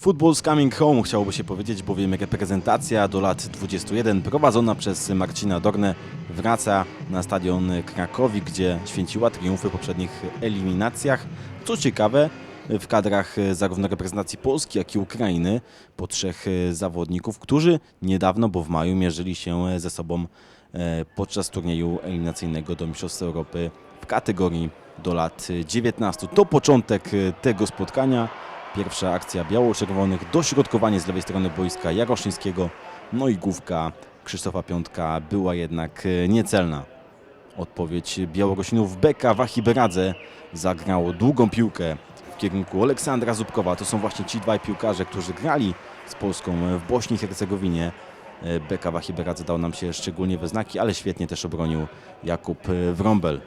Football's coming home chciałoby się powiedzieć, bowiem reprezentacja do lat 21 prowadzona przez Marcina Dornę wraca na stadion Krakowi, gdzie święciła triumfy w poprzednich eliminacjach. Co ciekawe, w kadrach zarówno reprezentacji Polski, jak i Ukrainy po trzech zawodników, którzy niedawno, bo w maju mierzyli się ze sobą e, podczas turnieju eliminacyjnego do Mistrzostw Europy w kategorii do lat 19. To początek tego spotkania. Pierwsza akcja biało-czerwonych, dośrodkowanie z lewej strony boiska Jaroszyńskiego, no i główka Krzysztofa Piątka była jednak e, niecelna. Odpowiedź Białorusinów Beka Wachiberadze zagrało długą piłkę w kierunku Aleksandra Zubkowa. To są właśnie ci dwaj piłkarze, którzy grali z Polską w Bośni i Hercegowinie. E, Beka Wachiberadze dał nam się szczególnie we znaki, ale świetnie też obronił Jakub e, Wrąbel.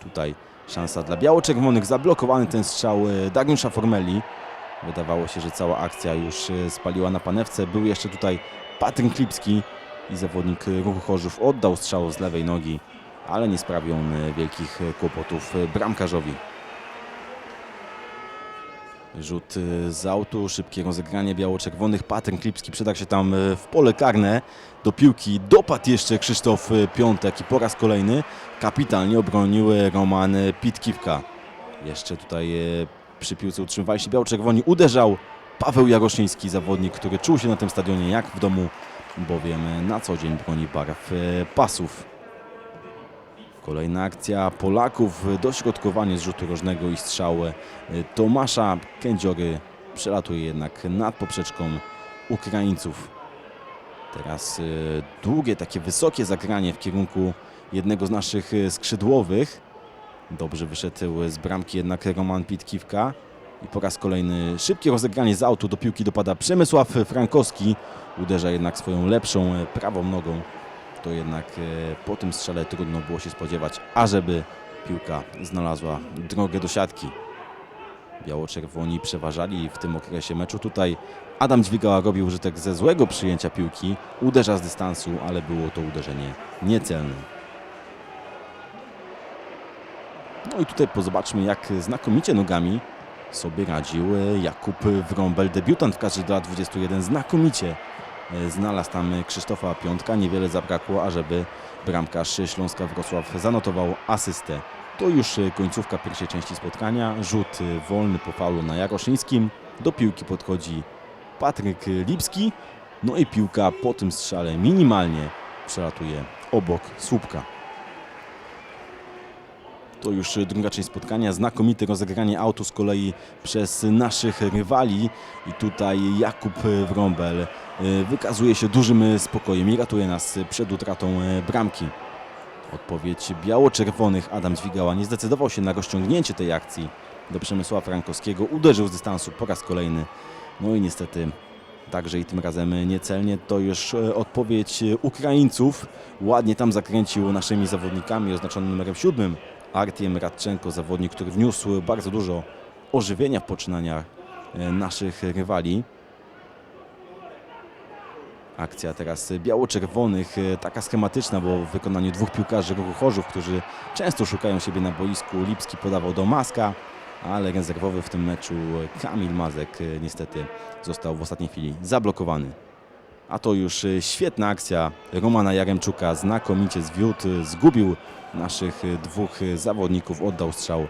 Tutaj szansa dla biało-czerwonych, zablokowany ten strzał Dariusza Formelli. Wydawało się, że cała akcja już e, spaliła na panewce. Był jeszcze tutaj Patryk Klipski i zawodnik ruchu Chorzów oddał strzał z lewej nogi, ale nie sprawił on e, wielkich e, kłopotów bramkarzowi. Rzut z autu, szybkie rozegranie biało-czerwonych. Patryk Klipski przedarł się tam w pole karne. Do piłki dopadł jeszcze Krzysztof Piątek i po raz kolejny kapitalnie obronił Roman Pitkiwka. Jeszcze tutaj przy piłce utrzymywali się biało-czerwoni. Uderzał Paweł Jaroszyński, zawodnik, który czuł się na tym stadionie jak w domu, bowiem na co dzień broni barw e, pasów. Kolejna akcja Polaków, dośrodkowanie z rzutu rożnego i strzał e, Tomasza Kędziory przelatuje jednak nad poprzeczką Ukraińców. Teraz e, długie, takie wysokie zagranie w kierunku jednego z naszych skrzydłowych. Dobrze wyszedł z bramki jednak Roman Pitkiwka. I po raz kolejny szybkie rozegranie z autu do piłki dopada Przemysław Frankowski. Uderza jednak swoją lepszą prawą nogą. To jednak e, po tym strzale trudno było się spodziewać, ażeby piłka znalazła drogę do siatki. Biało-czerwoni przeważali w tym okresie meczu. Tutaj Adam Dźwigała robił użytek ze złego przyjęcia piłki. Uderza z dystansu, ale było to uderzenie niecelne. No i tutaj pozobaczmy, jak znakomicie nogami sobie radził e, Jakub Wrąbel, debiutant w kadrze do lat 21. Znakomicie e, znalazł tam Krzysztofa Piątka. Niewiele zabrakło, ażeby bramkarz Śląska Wrocław zanotował asystę. To już końcówka pierwszej części spotkania. Rzut wolny po faulu na Jaroszyńskim. Do piłki podchodzi Patryk Lipski. No i piłka po tym strzale minimalnie przelatuje obok słupka. To już druga część spotkania. Znakomite rozegranie autu z kolei przez naszych rywali. I tutaj Jakub Wrąbel e, wykazuje się dużym spokojem i ratuje nas przed utratą e, bramki. Odpowiedź biało-czerwonych Adam Dźwigała nie zdecydował się na rozciągnięcie tej akcji do Przemysława Frankowskiego. Uderzył z dystansu po raz kolejny. No i niestety także i tym razem niecelnie. To już e, odpowiedź Ukraińców. Ładnie tam zakręcił naszymi zawodnikami oznaczonym numerem siódmym. Artiem Radczenko, zawodnik, który wniósł bardzo dużo ożywienia w poczynaniach e, naszych rywali. Akcja teraz biało-czerwonych, e, taka schematyczna, bo w wykonaniu dwóch piłkarzy ruchu Chorzów, którzy często szukają siebie na boisku. Lipski podawał do Maska, ale rezerwowy w tym meczu Kamil Mazek e, niestety został w ostatniej chwili zablokowany. A to już e, świetna akcja Romana Jaremczuka, znakomicie zwiódł, zgubił naszych e, dwóch e, zawodników, oddał strzał,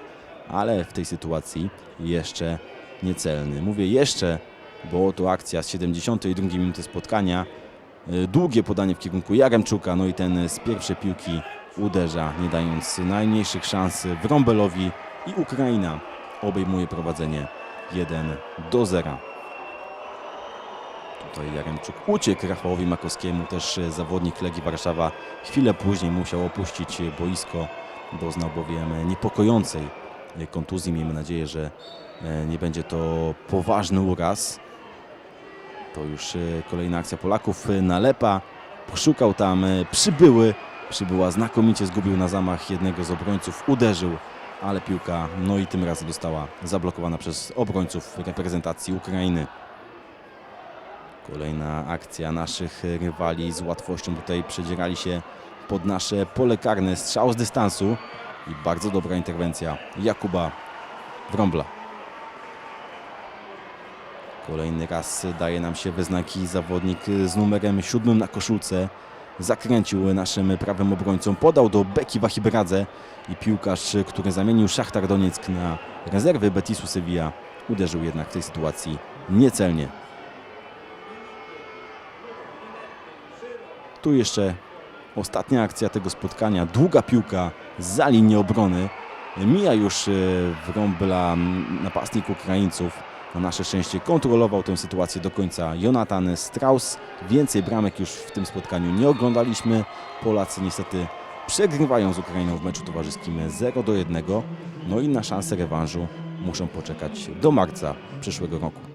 ale w tej sytuacji jeszcze niecelny. Mówię jeszcze, bo to akcja z 72 minuty spotkania. Długie podanie w kierunku Jaremczuka, no i ten z pierwszej piłki uderza, nie dając najmniejszych szans Wrąbelowi i Ukraina obejmuje prowadzenie 1 do 0. Tutaj Jaremczuk uciekł Rafałowi Makowskiemu, też e, zawodnik Legii Warszawa. Chwilę później musiał opuścić e, boisko, doznał bowiem niepokojącej e, kontuzji. Miejmy nadzieję, że nie będzie to poważny uraz. To już kolejna akcja Polaków. Nalepa poszukał tam przybyły. Przybyła znakomicie, zgubił na zamach jednego z obrońców, uderzył, ale piłka no i tym razem została zablokowana przez obrońców reprezentacji Ukrainy. Kolejna akcja naszych rywali z łatwością tutaj przedzierali się pod nasze pole karne. Strzał z dystansu i bardzo dobra interwencja Jakuba Wrąbla. Kolejny raz daje nam się we znaki zawodnik z numerem siódmym na koszulce. Zakręcił naszym prawym obrońcą, podał do Beki Wahibradze i piłkarz, który zamienił Szachtar Donieck na rezerwy Betisu Sevilla, uderzył jednak w tej sytuacji niecelnie. Tu jeszcze ostatnia akcja tego spotkania. Długa piłka za linię obrony. Mija już e, wrąbla napastnik Ukraińców. Na nasze szczęście kontrolował tę sytuację do końca Jonathan Strauss. Więcej bramek już w tym spotkaniu nie oglądaliśmy. Polacy niestety przegrywają z Ukrainą w meczu towarzyskim 0 do 1. No i na szansę rewanżu muszą poczekać do marca przyszłego roku.